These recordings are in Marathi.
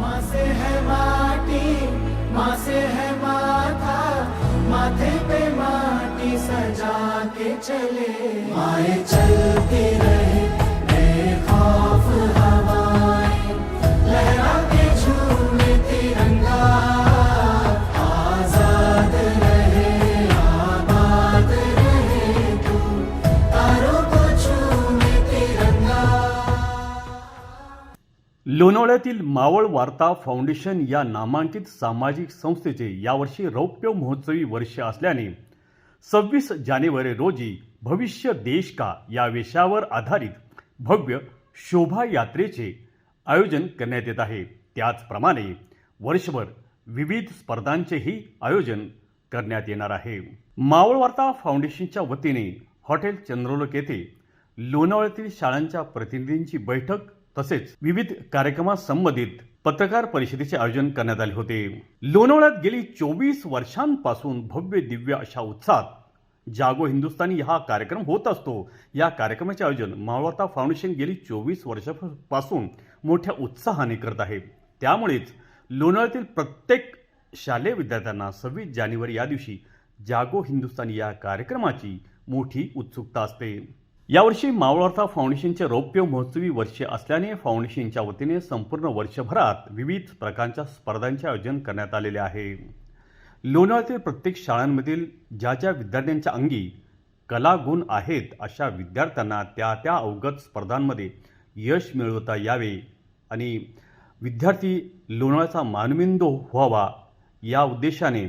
माँ से है माटी माँ से है माथा माथे पे माटी सजा के चले। माए चले लोणावळ्यातील मावळ वार्ता फाउंडेशन या नामांकित सामाजिक संस्थेचे यावर्षी रौप्य महोत्सवी वर्ष असल्याने सव्वीस जानेवारी रोजी भविष्य देश का या विषयावर आधारित भव्य शोभायात्रेचे आयोजन करण्यात येत आहे. त्याचप्रमाणे वर्षभर विविध स्पर्धांचेही आयोजन करण्यात येणार आहे. मावळ वार्ता फाउंडेशनच्या वतीने हॉटेल चंद्रलोक येथे लोणावळ्यातील शाळांच्या प्रतिनिधींची बैठक तसेच विविध कार्यक्रमासंबंधित पत्रकार परिषदेचे आयोजन करण्यात आले होते. लोणावळ्यात गेली चोवीस वर्षांपासून भव्य दिव्य अशा उत्साहात जागो हिंदुस्थानी हा कार्यक्रम होत असतो. या कार्यक्रमाचे आयोजन मावळता फाउंडेशन गेली चोवीस वर्षापासून मोठ्या उत्साहाने करत आहे. त्यामुळेच लोणावळ्यातील प्रत्येक शालेय विद्यार्थ्यांना सव्वीस जानेवारी या दिवशी जागो हिंदुस्थानी या कार्यक्रमाची मोठी उत्सुकता असते. यावर्षी मावळवार्ता फाउंडेशनचे रौप्य महोत्सवी वर्ष असल्याने फाउंडेशनच्या वतीने संपूर्ण वर्षभरात विविध प्रकारच्या स्पर्धांचे आयोजन करण्यात आलेले आहे. लोणावळ्यातील प्रत्येक शाळांमधील ज्या ज्या विद्यार्थ्यांच्या अंगी कला गुण आहेत अशा विद्यार्थ्यांना त्या त्या अवगत स्पर्धांमध्ये यश मिळवता यावे आणि विद्यार्थी लोणावळ्याचा मानविंदो व्हावा या उद्देशाने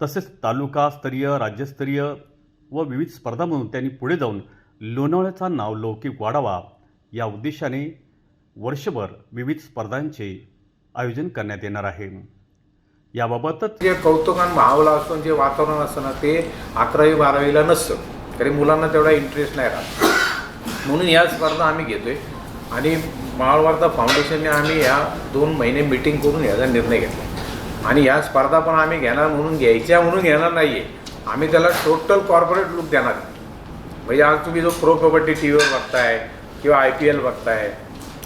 तसेच तालुकास्तरीय राज्यस्तरीय व विविध स्पर्धांमधून त्यांनी पुढे जाऊन लोणावळ्याचा नावलौकिक वाढावा या उद्देशाने वर्षभर विविध स्पर्धांचे आयोजन करण्यात येणार आहे. याबाबतच जे कौतुकान भावला असून जे वातावरण असतं ना ते अकरावी बारावीला नसतं. तरी मुलांना तेवढा इंटरेस्ट नाही राहत. म्हणून या स्पर्धा आम्ही घेतोय. आणि माळवार्धा फाउंडेशनने आम्ही या दोन महिने मिटिंग करून याचा निर्णय घेतला. आणि या स्पर्धा पण आम्ही घेणार म्हणून घ्यायच्या म्हणून घेणार नाही आहे आम्ही त्याला टोटल कॉर्पोरेट लुक देणार आहे. म्हणजे आज तुम्ही जो प्रो कबड्डी टी व्हीवर बघताय किंवा आय पी एल बघताय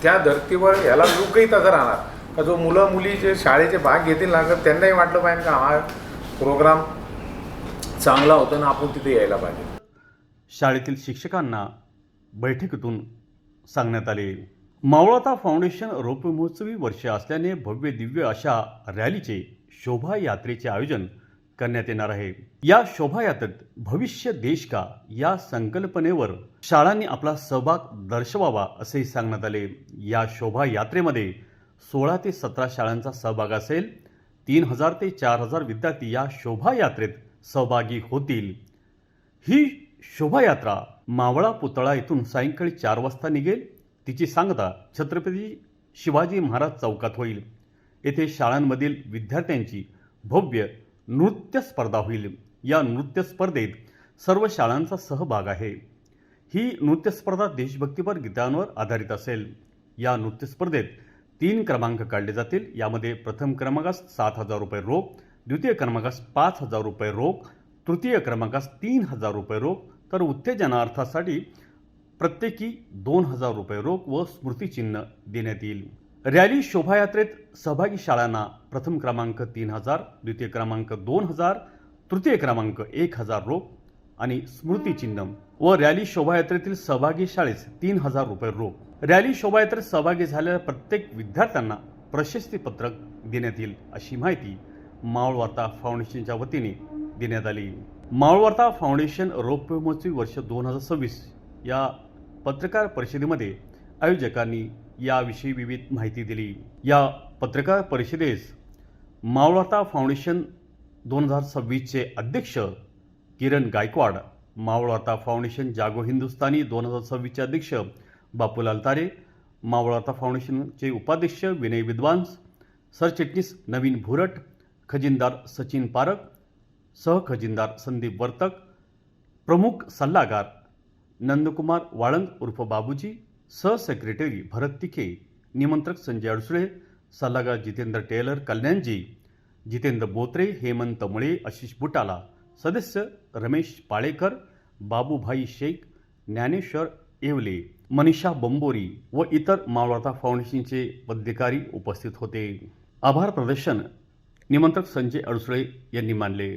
त्या धर्तीवर याला लुकही तसं राहणार. का जो मुलं मुली जे शाळेचे भाग घेतील ना तर त्यांनाही वाटलं पाहिजे का हा प्रोग्राम चांगला होता ना आपण तिथे यायला पाहिजे. शाळेतील शिक्षकांना बैठकीतून सांगण्यात आले. मावळता फाउंडेशन रौप्य महोत्सवी वर्ष असल्याने भव्य दिव्य अशा रॅलीचे शोभायात्रेचे आयोजन करण्यात येणार आहे. या शोभायात्रेत भविष्य देश का या संकल्पनेवर शाळांनी आपला सहभाग दर्शवावा असेही सांगण्यात आले. या शोभायात्रेमध्ये सोळा ते सतरा शाळांचा सहभाग असेल. तीन हजार ते चार हजार विद्यार्थी या शोभायात्रेत सहभागी होतील. ही शोभायात्रा मावळा पुतळा येथून सायंकाळी चार वाजता निघेल. तिची सांगता छत्रपती शिवाजी महाराज चौकात होईल. येथे शाळांमधील विद्यार्थ्यांची भव्य नृत्य स्पर्धा होईल. या नृत्य स्पर्धेत सर्व शाळांचा सहभाग आहे. ही नृत्य स्पर्धा देशभक्तीपर गीतांवर आधारित असेल. या नृत्य स्पर्धेत तीन क्रमांक काढले जातील. यामध्ये प्रथम क्रमांकास सात हजार रुपये रोख द्वितीय क्रमांकास पाच हजार रुपये रोख तृतीय क्रमांकास तीन हजार रुपये रोख तर उत्तेजनार्थासाठी प्रत्येकी दोन हजार रुपये रोख व स्मृतिचिन्ह देण्यात येईल. रॅली शोभायात्रेत सहभागी शाळांना प्रथम क्रमांक तीन हजार द्वितीय क्रमांक दोन हजार तृतीय क्रमांक एक हजार रोख आणि स्मृतिचिन्ह व रॅली शोभायात्रेतील सहभागी शाळेस तीन हजार रुपये रोख. रॅली शोभायात्रेत सहभागी झालेल्या प्रत्येक विद्यार्थ्यांना प्रशस्तीपत्रक देण्यात येईल अशी माहिती मावळवार्ता फाउंडेशनच्या वतीने देण्यात आली. मावळवार्ता फाउंडेशन रोप महोत्सवी वर्ष दोन हजार सव्वीस या पत्रकार परिषदेमध्ये आयोजकांनी याविषयी विविध माहिती दिली. या पत्रकार परिषदेस मावळवार्ता फाउंडेशन दोन हजार सव्वीसचे अध्यक्ष किरण गायकवाड मावळवार्ता फाउंडेशन जागो हिंदुस्थानी दोन हजार सव्वीसचे अध्यक्ष बापूलाल तारे मावळवार्ता फाउंडेशनचे उपाध्यक्ष विनय विद्वांस सरचिटणीस नवीन भुरट खजिनदार सचिन पारक सहखजिनदार संदीप वर्तक प्रमुख सल्लागार नंदकुमार वाळंग उर्फ बाबूजी सहसेक्रेटरी भरत तिखे निमंत्रक संजय अडसुळे सल्लागार जितेंद्र टेलर कल्याणजी जितेंद्र बोत्रे हेमंत मुळे आशिष बुटाला सदस्य रमेश पाळेकर बाबूभाई शेख ज्ञानेश्वर येवले मनीषा बंबोरी व इतर मावळता फाउंडेशनचे पदाधिकारी उपस्थित होते. आभार प्रदर्शन निमंत्रक संजय अडसुळे यांनी मानले.